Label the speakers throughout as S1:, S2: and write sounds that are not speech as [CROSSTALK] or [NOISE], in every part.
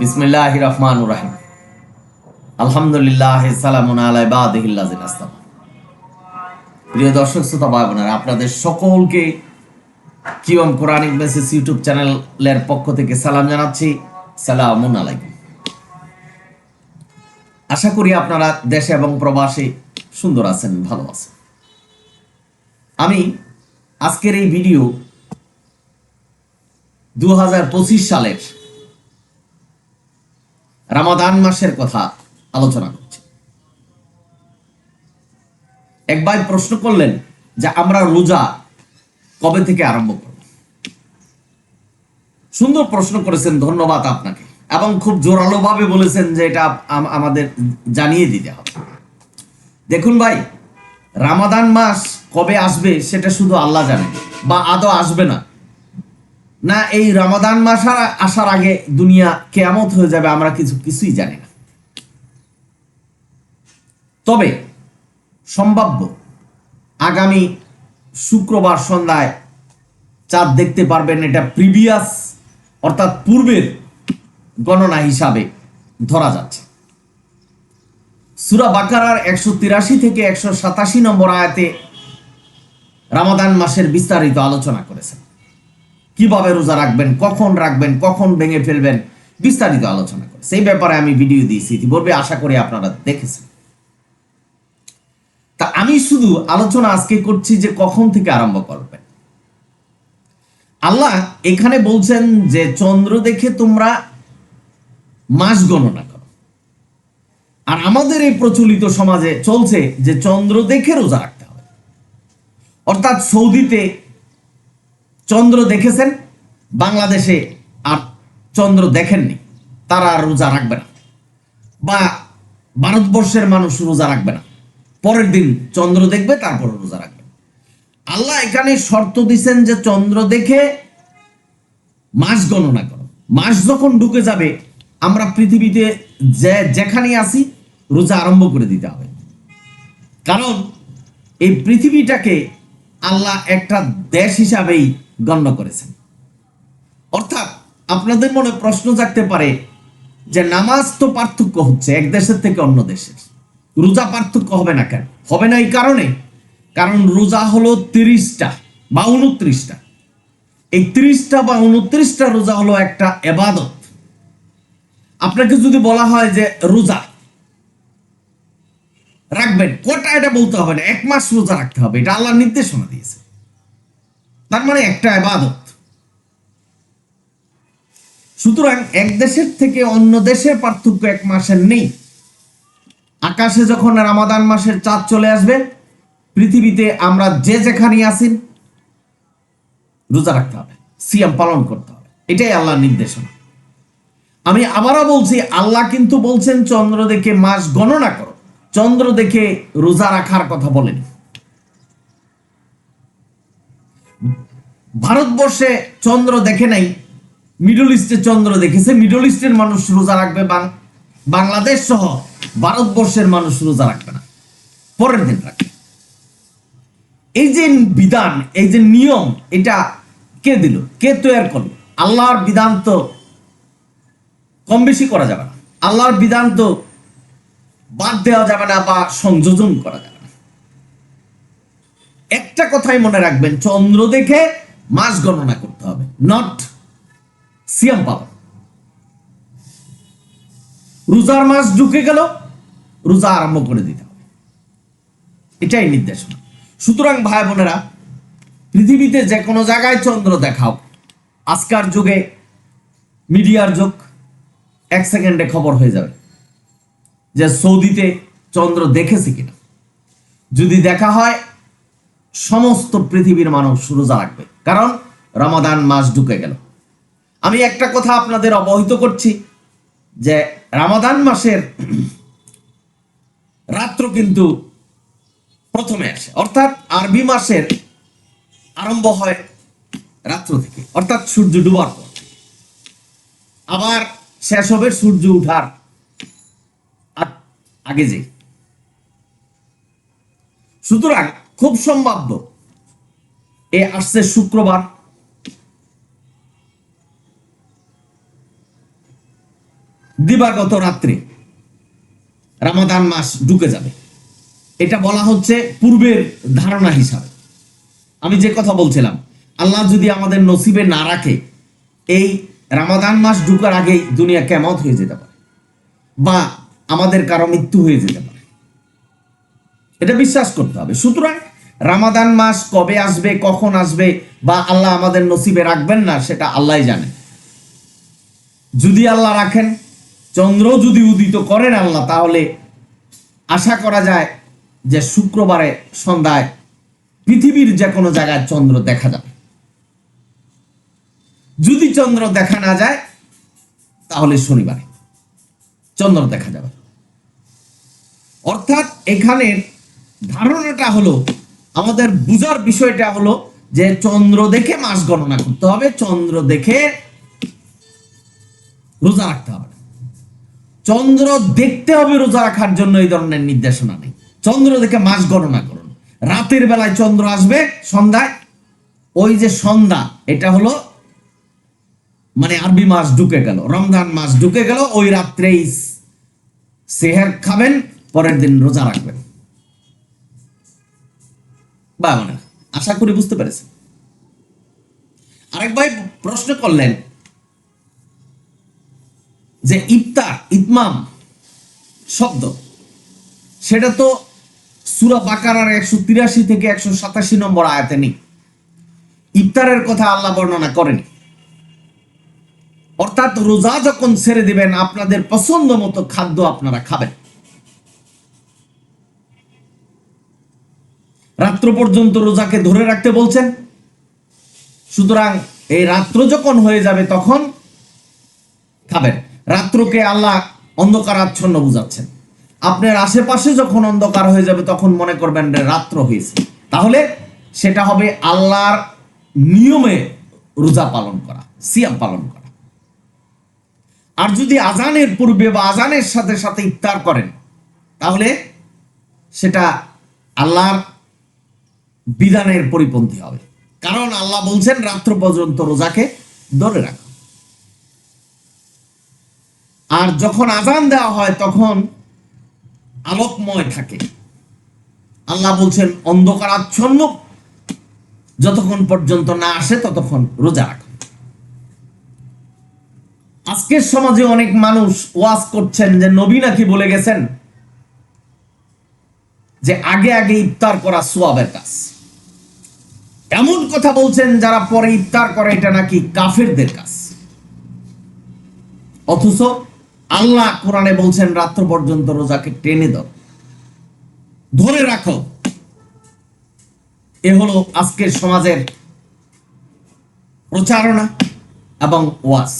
S1: বিসমিল্লাহ রহমান রাহিম। আলহামদুলিল্লাহ প্রিয় দর্শক, শ্রোতা ভাই আপনাদের সকলকে কিয়ম কোরআনিক মেসেজ ইউটিউব চ্যানেলের পক্ষ থেকে সালাম জানাচ্ছি। সালামুন আলাইকুম। আশা করি আপনারা দেশে এবং প্রবাসে সুন্দর আছেন, ভালো আছেন। আমি আজকের এই ভিডিও দু হাজার পঁচিশ সালের রামাদান মাসের কথা আলোচনা করছি। এক ভাই প্রশ্ন করলেন যে আমরা রোজা কবে থেকে আরম্ভ করব? সুন্দর প্রশ্ন করেছেন, ধন্যবাদ আপনাকে। এবং খুব জোরালো ভাবে বলেছেন যে এটা আমাদের জানিয়ে দিতে হবে। দেখুন ভাই, রামাদান মাস কবে আসবে সেটা শুধু আল্লাহ জানে বা আদৌ আসবে না। না এই রমাদান মাস আসার আগে দুনিয়া কেয়ামত হয়ে যাবে আমরা কিছু কিছুই জানি না। তবে সম্ভাব্য আগামী শুক্রবার সন্ধ্যায় চাঁদ দেখতে পারবেন এটা প্রিভিয়াস অর্থাৎ পূর্বের গণনা হিসাবে ধরা যাচ্ছে। সুরা বাকারার একশো তিরাশি থেকে একশো সাতাশি নম্বর আয়াতে রামাদান মাসের বিস্তারিত আলোচনা করেছেন। কীভাবে রোজা রাখবেন, কখন রাখবেন, কখন ভেঙে ফেলবেন, বিস্তারিত আলোচনা করে। সেই ব্যাপারে আমি ভিডিও দিয়েছি, ইতিপূর্বে আশা করি আপনারা দেখেছেন। তা আমি শুধু আলোচনা আজকে করছি যে কখন থেকে আরম্ভ করবেন। আল্লাহ এখানে বলছেন যে, চন্দ্র দেখে তোমরা মাস গণনা করো। আর আমাদের এই প্রচলিত সমাজে চলছে যে, চন্দ্র দেখে রোজা রাখতে হবে। অর্থাৎ সৌদিতে চন্দ্র দেখেছেন? বাংলাদেশে আর চন্দ্র দেখেননি। তারা রোজা রাখবে না। বা ভারতবর্ষের মানুষ রোজা রাখবে না। পরের দিন চন্দ্র দেখবে, তারপর রোজা রাখবে। আল্লাহ এখানে শর্ত দিচ্ছেন যে চন্দ্র দেখে মাস গণনা করো। মাস যখন ঢুকে যাবে, আমরা পৃথিবীতে যে যেখানে আসি রোজা আরম্ভ করে দিতে হবে। কারণ এই পৃথিবীটাকে আল্লাহ একটা দেশ হিসাবেই গণ্য করেছেন। অর্থাৎ আপনাদের মনে প্রশ্ন জাগতে পারে যে নামাজ তো পার্থক্য হচ্ছে, এক দেশের থেকে অন্য দেশের। রোজা পার্থক্য হবে না কেন? হবে না এই কারণে? কারণ রোজা হলো তিরিশটা বা উনত্রিশটা। এই তিরিশটা বা উনত্রিশটা রোজা হলো একটা এবাদত। আপনাকে যদি বলা হয় যে রোজা, রাখবেন, কটা এটা বলতে হবে না, এক মাস রোজা রাখতে হবে, এটা আল্লাহ নির্দেশনা দিয়েছে। তার মানে একটা আবাদত সুতরাং এক দেশের থেকে অন্য দেশের পার্থক্য এক মাসের নেই। আকাশে যখন রামাদান মাসের চাঁদ চলে আসবে, পৃথিবীতে আমরা যে যেখানে আসি রোজা রাখতে হবে, সিয়াম পালন করতে হবে। এটাই আল্লাহর নির্দেশনা। আমি আবারও বলছি, আল্লাহ কিন্তু বলছেন, চন্দ্র দেখে মাস গণনা করো। চন্দ্র দেখে রোজা রাখার কথা বলেন। ভারতবর্ষে চন্দ্র দেখে নাই মিডল ইস্টে চন্দ্র দেখেছে। মিডল ইস্টের মানুষ রোজা রাখবে বাংলাদেশ সহ ভারতবর্ষের মানুষ রোজা রাখবে না। পরের দিন রাখবে। এই যে বিধান, এই যে নিয়ম, এটা কে দিল? কে তৈরি করল? আল্লাহর বিধান তো কম বেশি করা যাবে না। আল্লাহর বিধান তো বাদ দেওয়া যাবে না বা সংযোজন করা যাবে না। একটা কথাই মনে রাখবেন, চন্দ্র দেখে মাস গণনা করতে হবে নট সিয়াম পালন রোজার মাস ঢুকে গেল, রোজা আরম্ভ করে দিতে হবে। এটাই নির্দেশনা। সুতরাং ভাই বোনেরা, পৃথিবীতে যে কোনো জায়গায় চন্দ্র দেখাও। আজকার যুগে মিডিয়ার যুগ, এক সেকেন্ডে খবর হয়ে যাবে যে সৌদিতে চন্দ্র দেখেছে কিনা। যদি দেখা হয়, সমস্ত পৃথিবীর মানুষ রোজা রাখবে। কারণ রমাদান মাস ঢুকে গেল। আমি একটা কথা আপনাদের অবহিত করছি যে রামাদান মাসের [CLEARS THROAT] রাত্র কিন্তু প্রথমে আসে। অর্থাৎ আরবি মাসের আরম্ভ হয় রাত্র থেকে। অর্থাৎ সূর্য ডুবার পর। আবার শেষ হবে সূর্য উঠার আগে যে। সুতরাং খুব সম্ভাব্য এ আসছে শুক্রবার। দিবাগত রাত্রে রামাদান মাস ঢুকে যাবে। এটা বলা হচ্ছে পূর্বের ধারণা হিসাবে। আমি যে কথা বলছিলাম, আল্লাহ যদি আমাদের নসিবে না রাখে, এই রামাদান মাস ঢুকার আগেই দুনিয়া কেমত হয়ে যেতে পারে বা আমাদের কারও মৃত্যু হয়ে যেতে পারে। এটা বিশ্বাস করতে হবে। সুতরাং রামাদান মাস কবে আসবে, কখন আসবে বা আল্লাহ আমাদের নসিবে রাখবেন না, সেটা আল্লাহ জানেন যদি আল্লাহ রাখেন চন্দ্র যদি উদিত করেন আল্লাহ, তাহলে আশা করা যায় যে শুক্রবারে সন্ধ্যায় পৃথিবীর যে কোনো জায়গায় চন্দ্র দেখা যাবে। যদি চন্দ্র দেখা না যায়, তাহলে শনিবারে চন্দ্র দেখা যাবে। অর্থাৎ এখানের ধারণাটা হলো আমাদের বুঝার বিষয়টা হলো যে চন্দ্র দেখে মাস গণনা করতে হবে, চন্দ্র দেখে রোজা রাখতে হবে। চন্দ্র দেখতে হবে রোজা রাখার জন্য এই ধরনের নির্দেশনা নেই। চন্দ্র দেখে মাস গণনা করুন। রাতের বেলায় চন্দ্র আসবে, সন্ধ্যায়। ওই যে সন্ধ্যা, এটা হলো মানে আরবি মাস ঢুকে গেল, রমজান মাস ঢুকে গেল, ওই রাত্রেই সেহের খাবেন, পরের দিন রোজা রাখবেন। বা মানে আশা করি বুঝতে পেরেছেন। আরেক ভাই প্রশ্ন করলেন যে ইফতার, ইতমাম শব্দ, সেটা তো সুরা বাকারার একশো তিরাশি থেকে একশো সাতাশি নম্বর আয়াতে নেই। ইফতারের কথা আল্লাহ বর্ণনা করেন। অর্থাৎ রোজা যখন ছেড়ে দিবেন, আপনাদের পছন্দ মতো খাদ্য আপনারা খাবেন। রাত্র পর্যন্ত রোজাকে ধরে রাখতে বলছেন। সুতরাং এই রাত্র যখন হয়ে যাবে তখন খাবেন। রাত্রকে আল্লাহ অন্ধকার আচ্ছন্ন বুঝাচ্ছেন। আপনার আশেপাশে যখন অন্ধকার হয়ে যাবে তখন মনে করবেন রাত্র হয়েছে। তাহলে সেটা হবে আল্লাহর নিয়মে রোজা পালন করা, সিয়াম পালন করা। আর যদি আজানের পূর্বে বা আজানের সাথে সাথে ইফতার করেন, তাহলে সেটা আল্লাহর বিধানের পরিপন্থী হবে। কারণ আল্লাহ বলছেন, রাত্র পর্যন্ত রোজাকে ধরে রাখো। আর যখন আজান দেওয়া হয়, তখন আলোকময় থাকে। আল্লাহ বলছেন, অন্ধকারাচ্ছন্ন। যতক্ষণ পর্যন্ত না আসে, ততক্ষণ রোজা রাখো। আজকের সমাজে অনেক মানুষ ওয়াজ করছেন যে, নবী নাকি বলে গেছেন যে, আগে আগে ইফতার করা সোয়াবের কাজ। এমন কথা বলছেন যারা পরে ইফতার করে, এটা নাকি কাফেরদের কাজ। অথচ আল্লাহ কোরআনে বলছেন, রাত্র পর্যন্ত রোজাকে টেনে দাও। ধরে রাখো। এ হলো আজকের সমাজের প্রচারণা এবং ওয়াজ।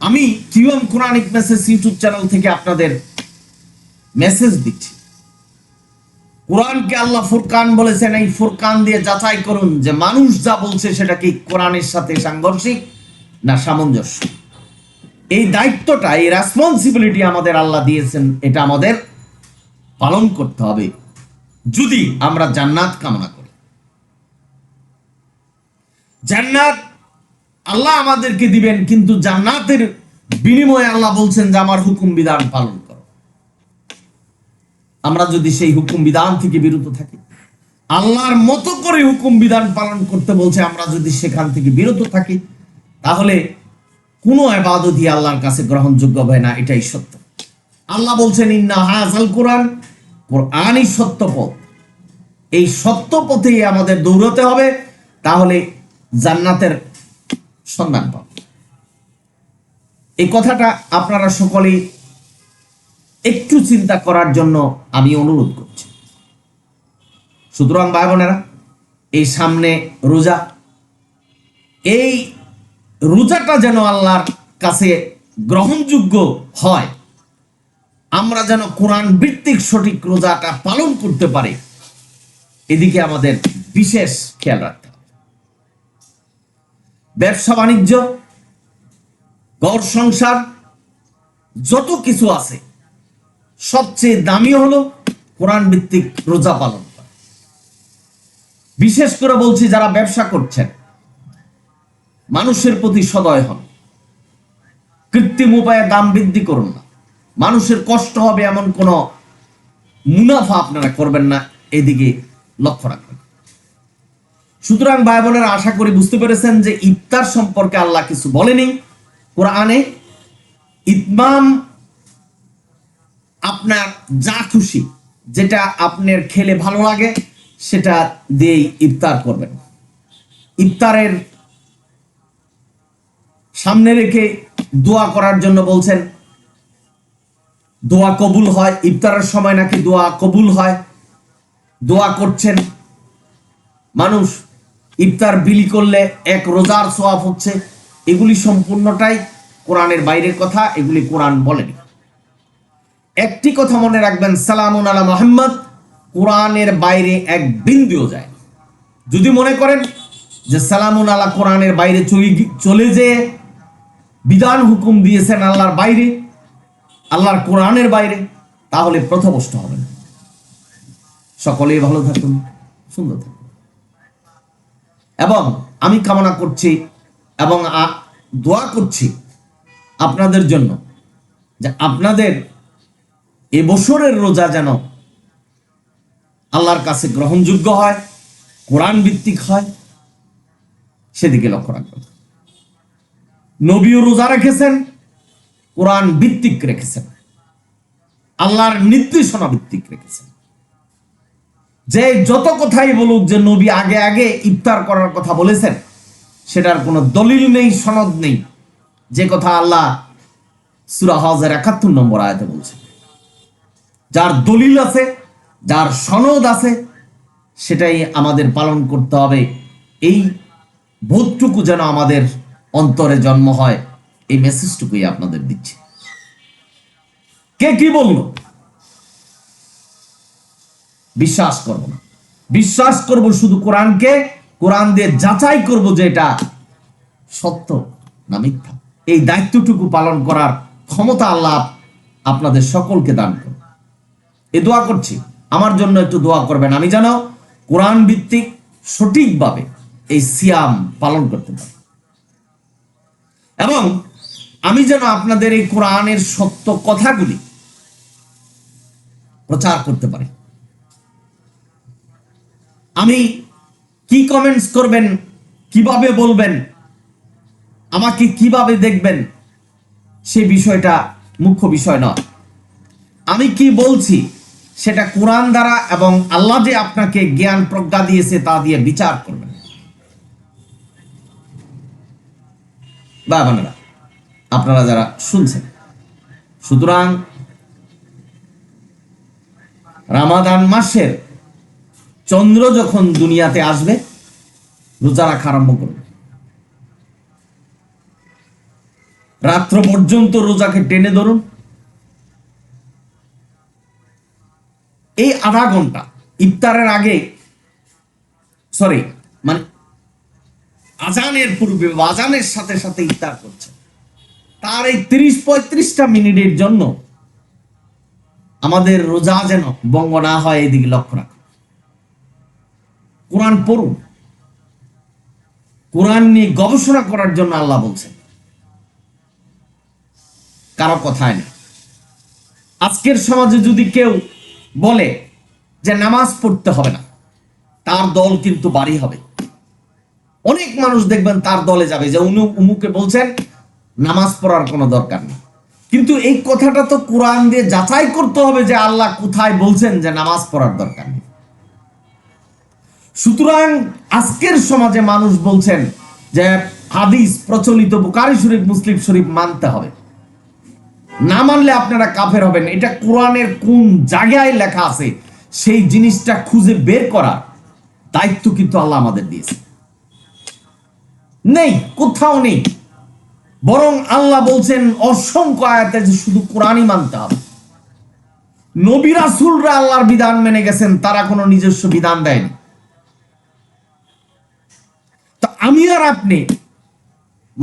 S1: আমি Q M Quranic message YouTube channel থেকে আপনাদের মেসেজ দিচ্ছি। কোরআনকে আল্লাহ ফুরকান বলেছেন, এই ফুরকান দিয়ে যাচাই করুন যে মানুষ যা বলছে সেটা কি কোরআনের সাথে সাংঘর্ষিক না সামঞ্জস্য। এই দায়িত্বটা, এই রেসপন্সিবিলিটি আমাদের আল্লাহ দিয়েছেন, এটা আমাদের পালন করতে হবে। যদি আমরা জান্নাত কামনা করি। জান্নাত আল্লাহ আমাদেরকে দিবেন, কিন্তু জান্নাতের বিনিময়ে আল্লাহ বলছেন যে আমার হুকুম বিধান পালন। আমরা যদি সেই হুকুম বিধান থেকে বিরত থাকি, আল্লাহর মতো করে হুকুম বিধান পালন করতে বলছে, আমরা যদি সেখান থেকে বিরত থাকি, তাহলে কোনো আবাদতই আল্লাহর কাছে গ্রহণযোগ্য হয় না, এটাই সত্য। আল্লাহ বলছেন, ইন্না হাজাল কোরআন কোরআনই সত্য পথ। এই সত্য পথেই আমাদের দৌড়তে হবে, তাহলে জান্নাতের সন্ধান পাব। এই কথাটা আপনারা সকলেই একটু চিন্তা করার জন্য আমি অনুরোধ করছি। সুতরাং ভাই বোনেরা এই সামনে রোজা। এই রোজাটা যেন আল্লাহর কাছে গ্রহণযোগ্য হয়, আমরা যেন কোরআন ভিত্তিক সঠিক রোজাটা পালন করতে পারি, এদিকে আমাদের বিশেষ খেয়াল রাখতে হবে। ব্যবসা বাণিজ্য, ঘর সংসার, যত কিছু আছে সবচেয়ে দামি হলো কোরআন ভিত্তিক রোজা পালন করা। বিশেষ করে বলছি যারা ব্যবসা করছেন, মানুষের প্রতি সদয় হন। কৃত্রিম উপায়ে দাম বৃদ্ধি করুন না। মানুষের কষ্ট হবে এমন কোনো মুনাফা আপনারা করবেন না, এদিকে লক্ষ্য রাখবেন। সুতরাং ভাই বোনেরা আশা করি বুঝতে পেরেছেন যে ইফতার সম্পর্কে আল্লাহ কিছু বলেনি। কোরআনে ইতমাম আপনার যা খুশি, যেটা আপনার খেলে ভালো লাগে, সেটা দিয়েই ইফতার করবেন। ইফতারের সামনে রেখে দোয়া করার জন্য বলছেন, দোয়া কবুল হয়, ইফতারের সময় নাকি দোয়া কবুল হয়? দোয়া করছেন, মানুষ ইফতার বিলি করলে এক রোজার সোয়াব হচ্ছে। এগুলি সম্পূর্ণটাই কোরআনের বাইরের কথা, এগুলি কোরআন বলেনি। একটি কথা মনে রাখবেন, সালামুন আলা মোহাম্মদ, কোরআনের বাইরে এক বিন্দুও যায় যদি মনে করেন যে সালামুন আলা কোরআনের বাইরে চলে চলে যেয়ে বিধান হুকুম দিয়েছেন আল্লাহর বাইরে, আল্লাহর কোরআনের বাইরে, তাহলে প্রথমষ্ট হবেন সকলেই ভালো থাকুন, সুন্দর থাকুন। এবং আমি কামনা করছি এবং দোয়া করছি আপনাদের জন্য যে আপনাদের এ বছরের রোজা যেন আল্লাহর কাছে গ্রহণযোগ্য হয়, কোরআন ভিত্তিক হয়, সেদিকে লক্ষ্য রাখবেন। নবীও রোজা রেখেছেন, কোরআন ভিত্তিক রেখেছেন, আল্লাহর নির্দেশনা ভিত্তিক রেখেছেন। যে যত কথাই বলুক যে নবী আগে আগে ইফতার করার কথা বলেছেন, সেটার কোনো দলিল নেই, সনদ নেই। যে কথা আল্লাহ সুরা হাজার একাত্তর নম্বর আয়াতে বলছেন। যার দলিল আছে, যার সনদ আছে, সেটাই আমাদের পালন করতে হবে। এই বোধটুকু যেন আমাদের অন্তরে জন্ম হয়, এই মেসেজটুকুই আপনাদের দিচ্ছে। কে কি বলল? বিশ্বাস করব না। বিশ্বাস করব শুধু কোরআনকে, কোরআন দিয়ে যাচাই করব যে এটা সত্য না মিথ্যা। এই দায়িত্বটুকু পালন করার ক্ষমতা আল্লাহ আপনাদের সকলকে দান করুন। এ দোয়া করছি। আমার জন্য একটু দোয়া করবেন। আমি যেন কোরআন ভিত্তিক সঠিকভাবে এই সিয়াম পালন করতে পারি। এবং আমি যেন আপনাদের এই কোরআনের সত্য কথাগুলি প্রচার করতে পারি। আমি কি কমেন্টস করবেন, কীভাবে বলবেন, আমাকে কীভাবে দেখবেন, সে বিষয়টা মুখ্য বিষয় নয়। আমি কি বলছি সেটা কোরআন দ্বারা এবং আল্লাহ যে আপনাকে জ্ঞান প্রজ্ঞা দিয়েছে তা দিয়ে বিচার করবেন। বা আপনারা যারা শুনছেন, সুতরাং রামাদান মাসের চন্দ্র যখন দুনিয়াতে আসবে, রোজা রাখা আরম্ভ করবে। রাত্র পর্যন্ত রোজাকে টেনে ধরুন এই আধা ঘণ্টা, ইফতারের আগে সরি মানে আজানের পূর্বে, আজানের সাথে সাথে ইফতার করছে। তার এই তিরিশ পঁয়ত্রিশটা মিনিটের জন্য আমাদের রোজা যেন বঙ্গ না হয় এদিকে লক্ষ্য রাখুন। কোরআন পড়ুন। কোরআন নিয়ে গবেষণা করার জন্য আল্লাহ বলছেন। কারও কথায় নেই। আজকের সমাজে যদি কেউ বলে যে নামাজ পড়তে হবে না। তার দল কিন্তু বাড়ি হবে। অনেক মানুষ দেখবেন তার দলে যাবে যে উনি উমুকে বলছেন, নামাজ পড়ার কোনো দরকার নেই। কিন্তু এই কথাটা তো কোরআন দিয়ে যাচাই করতে হবে যে আল্লাহ কোথায় বলছেন যে নামাজ পড়ার দরকার নেই। সুতরাং আজকের সমাজে মানুষ বলছেন যে হাদিস প্রচলিত বুকারি শরীফ, মুসলিম শরীফ মানতে হবে। না মানলে আপনারা কাফের হবেন। এটা কোরআনের কোন জায়গায় লেখা আছে, সেই জিনিসটা খুঁজে বের করা দায়িত্ব কিন্তু আল্লাহ আমাদের দিয়েছে। নেই, কোথাও নেই। বরং আল্লাহ বলছেন, অসংখ্য আয়াতে যে শুধু কোরআনই মানতে হবে। নবী রাসূলরা আল্লাহর বিধান মেনে গেছেন, তারা কোনো নিজস্ব বিধান দেয়নি। তো আমি আর আপনি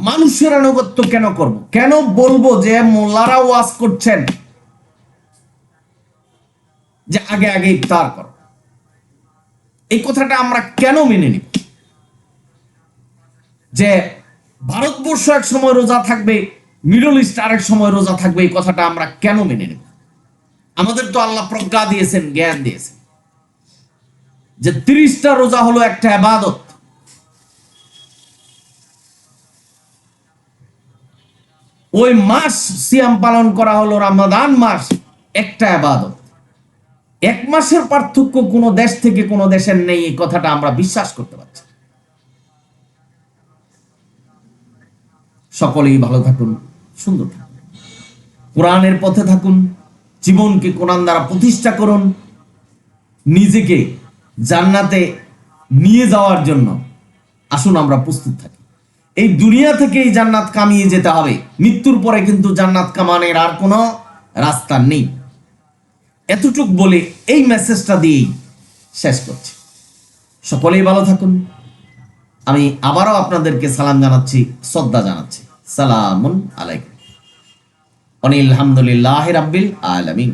S1: মানুষের আনুগত্য কেন করব? কেন বলব যে মোল্লারা ওয়াজ করছেন? যে আগে আগে ইফতার করো। এই কথাটা আমরা কেন মেনে নিব? যে ভারতবর্ষ এক সময় রোজা থাকবে, মিডল ইস্ট আরেক সময় রোজা থাকবে, এই কথাটা আমরা কেন মেনে নেব? আমাদের তো আল্লাহ প্রজ্ঞা দিয়েছেন, জ্ঞান দিয়েছেন। যে তিরিশটা রোজা হলো একটা আবাদত। ওই মাস সিয়াম পালন করা হলো রামাদান মাস, একটা আবাদত। এক মাসের পার্থক্য কোনো দেশ থেকে কোনো দেশের নেই, এই কথাটা আমরা বিশ্বাস করতে পারছি সকলেই ভালো থাকুন, সুন্দর থাকুন। কোরআনের পথে থাকুন, জীবনকে কোরআন দ্বারা প্রতিষ্ঠা করুন, নিজেকে জান্নাতে নিয়ে যাওয়ার জন্য আসুন, আমরা প্রস্তুত থাকি। এই দুনিয়া থেকে এই জান্নাত কামিয়ে যেতে হবে। মৃত্যুর পরে কিন্তু জান্নাত কামানের আর কোনো রাস্তা নেই। এতটুক বলে এই মেসেজটা দিয়েই শেষ করছি। সকলেই ভালো থাকুন। আমি আবারও আপনাদেরকে সালাম জানাচ্ছি, শ্রদ্ধা জানাচ্ছি। সালামুন আলাইকুম। অনিল হামদুলিল্লাহ রাব্বিল আলামিন।